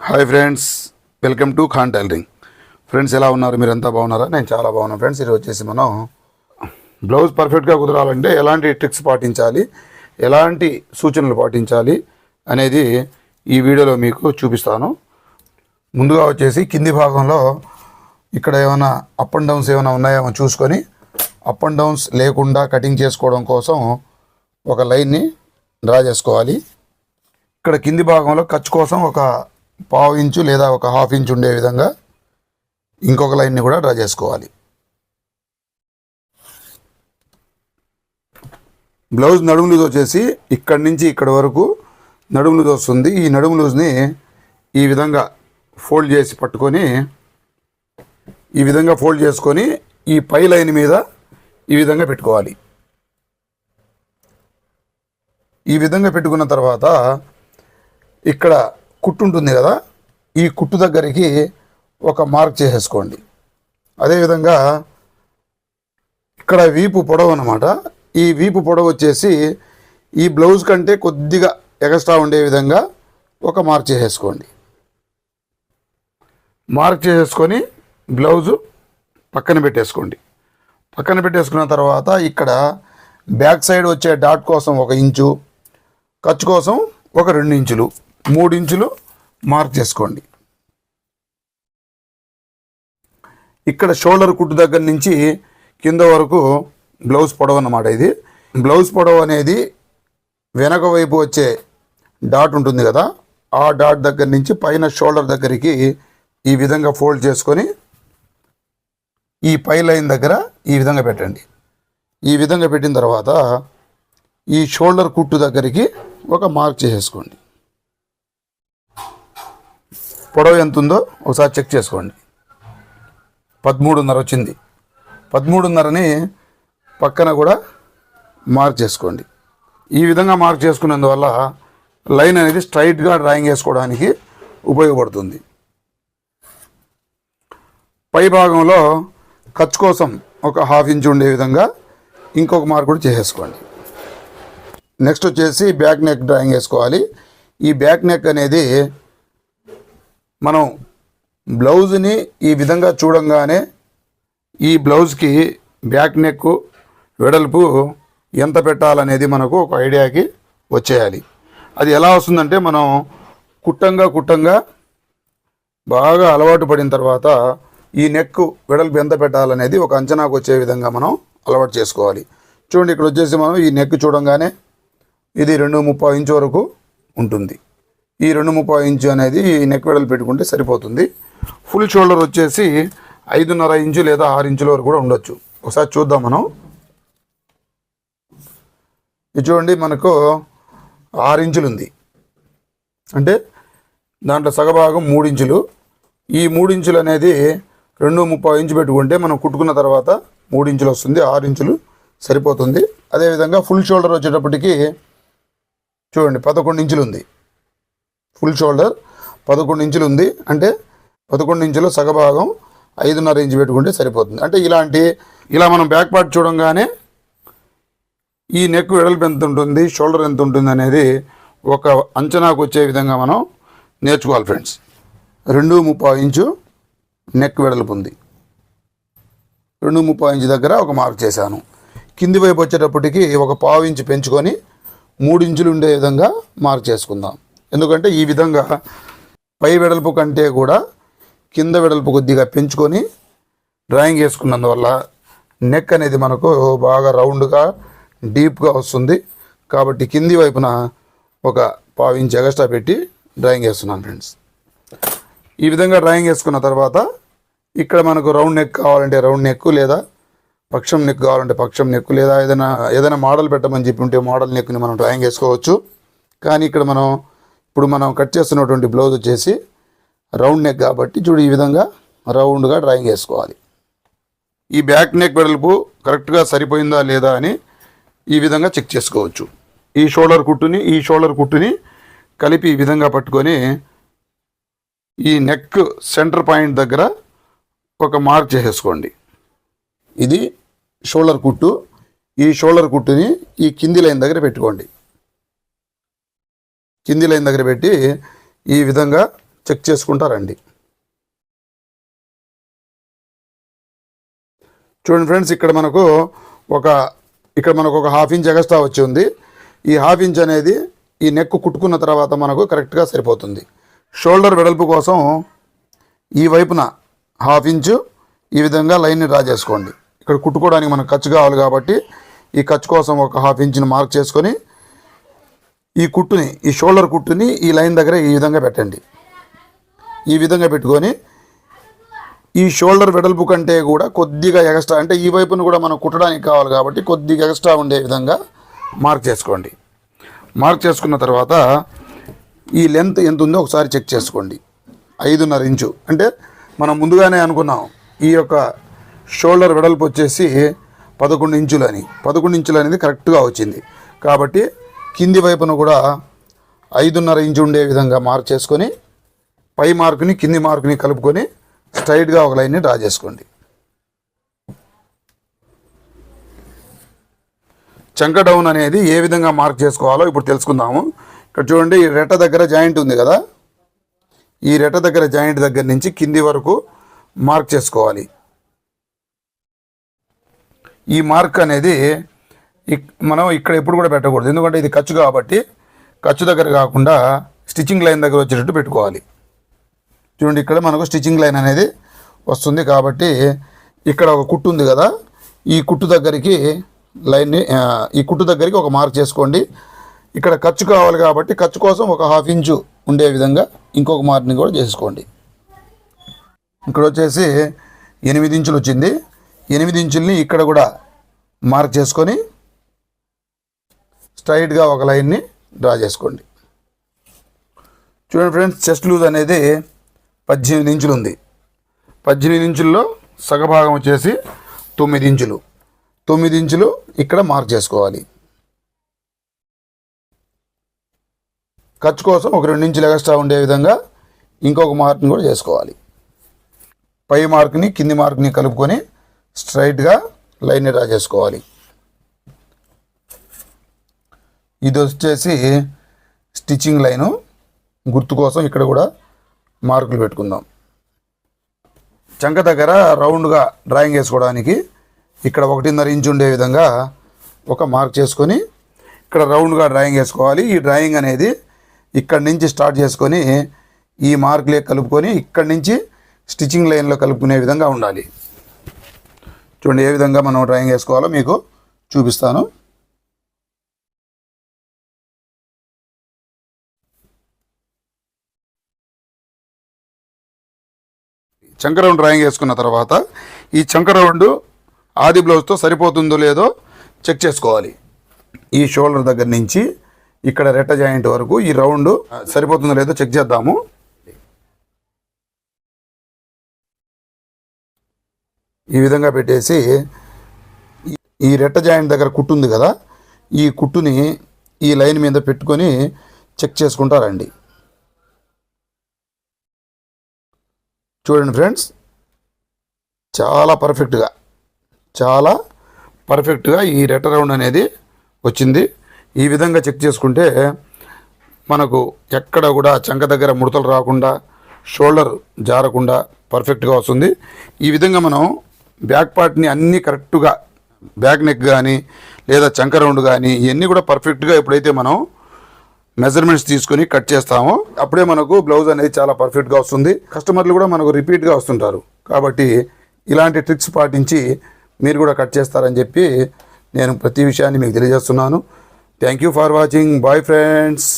Hi friends welcome to Khan tailoring. Friends ఎలా ఉన్నారు? మీరంతా బాగున్నారా? నేను చాలా బాగున్నాను ఫ్రెండ్స్. ఇది వచ్చేసి మనం బ్లౌజ్ పర్ఫెక్ట్గా కుదరాలంటే ఎలాంటి ట్రిక్స్ పాటించాలి? ఎలాంటి సూచనలు పాటించాలి? అనేది ఈ వీడియోలో మీకు చూపిస్తాను. ముందుగా వచ్చేసి కింది భాగంలో ఇక్కడ ఏమైనా అప్ అండ్ డౌన్స్ ఏమైనా ఉన్నాయేమో చూసుకొని అప్ అండ్ డౌన్స్ లేకుండా కటింగ్ చేసుకోవడం కోసం ఒక లైన్ని డ్రా చేసుకోవాలి. ఇక్కడ కింది భాగంలో ఖర్చు కోసం ఒక పావు ఇంచు లేదా ఒక హాఫ్ ఇంచు ఉండే విధంగా ఇంకొక లైన్ని కూడా డ్రా చేసుకోవాలి. బ్లౌజ్ నడుము లూజ్ వచ్చేసి ఇక్కడి నుంచి ఇక్కడి వరకు నడుము లూజ్ వస్తుంది. ఈ నడుము లూజ్ని ఈ విధంగా ఫోల్డ్ చేసి పట్టుకొని ఈ విధంగా ఫోల్డ్ చేసుకొని ఈ పై లైన్ మీద ఈ విధంగా పెట్టుకోవాలి. ఈ విధంగా పెట్టుకున్న తర్వాత ఇక్కడ కుట్టు ఉంటుంది కదా ఈ కుట్టు దగ్గరికి ఒక మార్క్ చేసేసుకోండి. అదేవిధంగా ఇక్కడ వీపు పొడవు అనమాట ఈ వీపు పొడవు వచ్చేసి ఈ బ్లౌజ్ కంటే కొద్దిగా ఎక్స్ట్రా ఉండే విధంగా ఒక మార్క్ చేసేసుకోండి. మార్క్ చేసేసుకొని బ్లౌజు పక్కన పెట్టేసుకోండి. పక్కన పెట్టేసుకున్న తర్వాత ఇక్కడ బ్యాక్ సైడ్ వచ్చే డాట్ కోసం ఒక ఇంచు ఖర్చు కోసం ఒక రెండు ఇంచులు. మూడు ఇంచులు మార్క్ చేసుకోండి. ఇక్కడ షోల్డర్ కుట్టు దగ్గర నుంచి కింద వరకు బ్లౌజ్ పొడవు అన్నమాట ఇది. బ్లౌజ్ పొడవు అనేది వెనక వైపు వచ్చే డాట్ ఉంటుంది కదా ఆ డాట్ దగ్గర నుంచి పైన షోల్డర్ దగ్గరికి ఈ విధంగా ఫోల్డ్ చేసుకొని ఈ పై లైన్ దగ్గర ఈ విధంగా పెట్టండి. ఈ విధంగా పెట్టిన తర్వాత ఈ షోల్డర్ కుట్టు దగ్గరికి ఒక మార్క్ చేసేసుకోండి. పొడవు ఎంత ఉందో ఒకసారి చెక్ చేసుకోండి. పదమూడున్నర వచ్చింది. పదమూడున్నరని పక్కన కూడా మార్క్ చేసుకోండి. ఈ విధంగా మార్క్ చేసుకునేందువల్ల లైన్ అనేది స్ట్రైట్గా డ్రాయింగ్ వేసుకోవడానికి ఉపయోగపడుతుంది. పై భాగంలో ఖర్చు కోసం ఒక హాఫ్ ఇంచ్ ఉండే విధంగా ఇంకొక మార్క్ కూడా చేసేసుకోండి. నెక్స్ట్ వచ్చేసి బ్యాక్ నెక్ డ్రాయింగ్ వేసుకోవాలి ఈ బ్యాక్ నెక్ అనేది మనం బ్లౌజ్ని ఈ విధంగా చూడంగానే ఈ బ్లౌజ్కి బ్యాక్ నెక్ వెడల్పు ఎంత పెట్టాలనేది మనకు ఒక ఐడియాకి వచ్చేయాలి. అది ఎలా వస్తుందంటే మనం కుట్టంగా కుట్టంగా బాగా అలవాటు పడిన తర్వాత ఈ నెక్ వెడల్పు ఎంత పెట్టాలనేది ఒక అంచనాకు వచ్చే విధంగా మనం అలవాటు చేసుకోవాలి. చూడండి ఇక్కడ వచ్చేసి మనం ఈ నెక్ చూడంగానే ఇది రెండు ముప్పై ఇంచు వరకు ఉంటుంది. ఈ రెండు ముప్పై ఇంచు అనేది ఈ నెక్ వెడలు పెట్టుకుంటే సరిపోతుంది. ఫుల్ షోల్డర్ వచ్చేసి ఐదున్నర ఇంచు లేదా ఆరు ఇంచుల వరకు కూడా ఉండొచ్చు. ఒకసారి చూద్దాం మనం. ఇది చూడండి మనకు ఆరు ఇంచులు ఉంది. అంటే దాంట్లో సగభాగం మూడు ఇంచులు. ఈ మూడు ఇంచులు అనేది రెండు ముప్పై ఇంచు పెట్టుకుంటే మనం కుట్టుకున్న తర్వాత మూడు ఇంచులు వస్తుంది ఆరు ఇంచులు సరిపోతుంది. అదేవిధంగా ఫుల్ షోల్డర్ వచ్చేటప్పటికి చూడండి పదకొండు ఇంచులు ఉంది. ఫుల్ షోల్డర్ పదకొండు ఇంచులు ఉంది. అంటే పదకొండు ఇంచులు సగభాగం ఐదున్నర ఇంచు పెట్టుకుంటే సరిపోతుంది. అంటే ఇలాంటి ఇలా మనం బ్యాక్ పార్ట్ చూడంగానే ఈ నెక్ వెడల్పు ఎంత ఉంటుంది షోల్డర్ ఎంత ఉంటుంది అనేది ఒక అంచనాకు వచ్చే విధంగా మనం నేర్చుకోవాలి ఫ్రెండ్స్ రెండు ముప్పై ఇంచు నెక్ వెడల్పు ఉంది. రెండు ముప్పై ఇంచు దగ్గర ఒక మార్క్ చేశాను. కింది వైపు వచ్చేటప్పటికి ఒక పావు ఇంచు పెంచుకొని మూడు ఇంచులు ఉండే విధంగా మార్క్ చేసుకుందాం. ఎందుకంటే ఈ విధంగా పై వెడల్పు కంటే కూడా కింద వెడల్పు కొద్దిగా పెంచుకొని డ్రాయింగ్ వేసుకున్నందువల్ల నెక్ అనేది మనకు బాగా రౌండ్గా డీప్గా వస్తుంది. కాబట్టి కింది వైపున ఒక పావు ఇంచ్ ఎగస్ట్రా పెట్టి డ్రాయింగ్ వేస్తున్నాను ఫ్రెండ్స్. ఈ విధంగా డ్రాయింగ్ వేసుకున్న తర్వాత ఇక్కడ మనకు రౌండ్ నెక్ కావాలంటే రౌండ్ నెక్ లేదా పక్షం నెక్ కావాలంటే పక్షం నెక్ లేదా ఏదైనా ఏదైనా మోడల్ పెట్టమని చెప్పి ఉంటే మోడల్ నెక్ని మనం డ్రాయింగ్ వేసుకోవచ్చు. కానీ ఇక్కడ మనం ఇప్పుడు మనం కట్ చేస్తున్నటువంటి బ్లౌజ్ వచ్చేసి రౌండ్ నెక్ కాబట్టి చూడు ఈ విధంగా రౌండ్గా డ్రాయింగ్ వేసుకోవాలి ఈ బ్యాక్ నెక్ వెడల్పు కరెక్ట్గా సరిపోయిందా లేదా అని ఈ విధంగా చెక్ చేసుకోవచ్చు. ఈ షోల్డర్ కుట్టుని ఈ షోల్డర్ కుట్టుని కలిపి ఈ విధంగా పట్టుకొని ఈ నెక్ సెంటర్ పాయింట్ దగ్గర ఒక మార్క్ చేసేసుకోండి. ఇది షోల్డర్ కుట్టు. ఈ షోల్డర్ కుట్టుని ఈ కింది లైన్ దగ్గర పెట్టుకోండి. కింది లైన్ దగ్గర పెట్టి ఈ విధంగా చెక్ చేసుకుంటారండి. చూడండి ఫ్రెండ్స్ ఇక్కడ మనకు ఒక ఇక్కడ మనకు ఒక హాఫ్ ఇంచ్ ఎగస్ట్రా వచ్చి ఉంది. ఈ హాఫ్ ఇంచ్ అనేది ఈ నెక్ కుట్టుకున్న తర్వాత మనకు కరెక్ట్గా సరిపోతుంది. షోల్డర్ వెడల్పు కోసం ఈ వైపున హాఫ్ ఇంచు ఈ విధంగా లైన్ని డ్రా చేసుకోండి. ఇక్కడ కుట్టుకోవడానికి మనకు ఖర్చు కావాలి కాబట్టి ఈ ఖర్చు కోసం ఒక హాఫ్ ఇంచ్ని మార్క్ చేసుకొని ఈ కుట్టుని ఈ షోల్డర్ కుట్టుని ఈ లైన్ దగ్గర ఈ విధంగా పెట్టండి. ఈ విధంగా పెట్టుకొని ఈ షోల్డర్ వెడల్పు కంటే కూడా కొద్దిగా ఎగస్ట్రా అంటే ఈ వైపును కూడా మనం కుట్టడానికి కావాలి కాబట్టి కొద్దిగా ఎగస్ట్రా ఉండే విధంగా మార్క్ చేసుకోండి. మార్క్ చేసుకున్న తర్వాత ఈ లెంత్ ఎంత ఉందో ఒకసారి చెక్ చేసుకోండి. ఐదున్నర ఇంచు. అంటే మనం ముందుగానే అనుకున్నాం ఈ యొక్క షోల్డర్ వెడల్పు వచ్చేసి పదకొండు ఇంచులు అని పదకొండు ఇంచులు అనేది కరెక్ట్గా వచ్చింది. కాబట్టి కింది వైపున కూడా ఐదున్నర ఇంచు ఉండే విధంగా మార్క్ చేసుకొని పై మార్కుని కింది మార్కుని కలుపుకొని స్ట్రైట్గా ఒక లైన్ని డ్రా చేసుకోండి. చంక డౌన్ అనేది ఏ విధంగా మార్క్ చేసుకోవాలో ఇప్పుడు తెలుసుకుందాము. ఇక్కడ చూడండి ఈ రెట్ట దగ్గర జాయింట్ ఉంది కదా? ఈ రెట్ట దగ్గర జాయింట్ దగ్గర నుంచి కింది వరకు మార్క్ చేసుకోవాలి. ఈ మార్క్ అనేది మనం ఇక్కడ ఎప్పుడు కూడా పెట్టకూడదు. ఎందుకంటే ఇది ఖర్చు కాబట్టి ఖర్చు దగ్గర కాకుండా స్టిచ్చింగ్ లైన్ దగ్గర వచ్చేటట్టు పెట్టుకోవాలి. చూడండి ఇక్కడ మనకు స్టిచ్చింగ్ లైన్ అనేది వస్తుంది కాబట్టి ఇక్కడ ఒక కుట్టు ఉంది కదా ఈ కుట్టు దగ్గరికి లైన్ని ఈ కుట్టు దగ్గరికి ఒక మార్క్ చేసుకోండి. ఇక్కడ ఖర్చు కావాలి కాబట్టి ఖర్చు కోసం ఒక హాఫ్ ఇంచు ఉండే విధంగా ఇంకొక మార్క్ని కూడా చేసుకోండి. ఇక్కడ వచ్చేసి ఎనిమిది ఇంచులు వచ్చింది. ఎనిమిది ఇంచుల్ని ఇక్కడ కూడా మార్క్ చేసుకొని స్ట్రైట్గా ఒక లైన్ని డ్రా చేసుకోండి. చూడండి ఫ్రెండ్స్ చెస్ట్ లూజ్ అనేది పద్దెనిమిది ఇంచులు ఉంది పద్దెనిమిది ఇంచుల్లో సగభాగం వచ్చేసి తొమ్మిది ఇంచులు. తొమ్మిది ఇంచులు ఇక్కడ మార్క్ చేసుకోవాలి. ఖర్చు కోసం ఒక రెండు ఇంచులు ఎక్స్ట్రా ఉండే విధంగా ఇంకొక మార్క్ని కూడా చేసుకోవాలి. పై మార్క్ని కింది మార్క్ని కలుపుకొని స్ట్రైట్గా లైన్ డ్రా చేసుకోవాలి. ఇది వచ్చేసి స్టిచ్చింగ్ లైను. గుర్తు కోసం ఇక్కడ కూడా మార్కులు పెట్టుకుందాం. చంక దగ్గర రౌండ్గా డ్రాయింగ్ వేసుకోవడానికి ఇక్కడ ఒకటిన్నర ఇంచు ఉండే విధంగా ఒక మార్క్ చేసుకొని ఇక్కడ రౌండ్గా డ్రాయింగ్ వేసుకోవాలి. ఈ డ్రాయింగ్ అనేది ఇక్కడ నుంచి స్టార్ట్ చేసుకొని ఈ మార్కులే కలుపుకొని ఇక్కడ నుంచి స్టిచ్చింగ్ లైన్లో కలుపుకునే విధంగా ఉండాలి. చూడండి ఏ విధంగా మనం డ్రాయింగ్ వేసుకోవాలో మీకు చూపిస్తాను. చంక రౌండ్ డ్రాయింగ్ వేసుకున్న తర్వాత ఈ చంక రౌండ్ ఆది బ్లౌజ్తో సరిపోతుందో లేదో చెక్ చేసుకోవాలి. ఈ షోల్డర్ దగ్గర నుంచి ఇక్కడ రెట్ట జాయింట్ వరకు ఈ రౌండ్ సరిపోతుందో లేదో చెక్ చేద్దాము. ఈ విధంగా పెట్టేసి ఈ- ఈ రెట్ట జాయింట్ దగ్గర కుట్టు ఉంది కదా ఈ కుట్టుని ఈ లైన్ మీద పెట్టుకొని చెక్ చేసుకుంటారండి చూడండి ఫ్రెండ్స్ చాలా పర్ఫెక్ట్గా చాలా పర్ఫెక్ట్గా ఈ రెట్ట రౌండ్ అనేది వచ్చింది. ఈ విధంగా చెక్ చేసుకుంటే మనకు ఎక్కడ కూడా చంక దగ్గర ముడతలు రాకుండా షోల్డర్ జారకుండా పర్ఫెక్ట్గా వస్తుంది. ఈ విధంగా మనం బ్యాక్ పార్ట్ని అన్నీ కరెక్ట్గా బ్యాక్ నెక్ కానీ లేదా చంక రౌండ్ కానీ ఇవన్నీ కూడా పర్ఫెక్ట్గా ఎప్పుడైతే మనం మెజర్మెంట్స్ తీసుకొని కట్ చేస్తాము. అప్పుడే మనకు బ్లౌజ్ అనేది చాలా పర్ఫెక్ట్గా వస్తుంది. కస్టమర్లు కూడా మనకు రిపీట్గా వస్తుంటారు. కాబట్టి ఇలాంటి ట్రిక్స్ పాటించి మీరు కూడా కట్ చేస్తారని చెప్పి నేను ప్రతి విషయాన్ని మీకు తెలియజేస్తున్నాను. Thank you for watching bye friends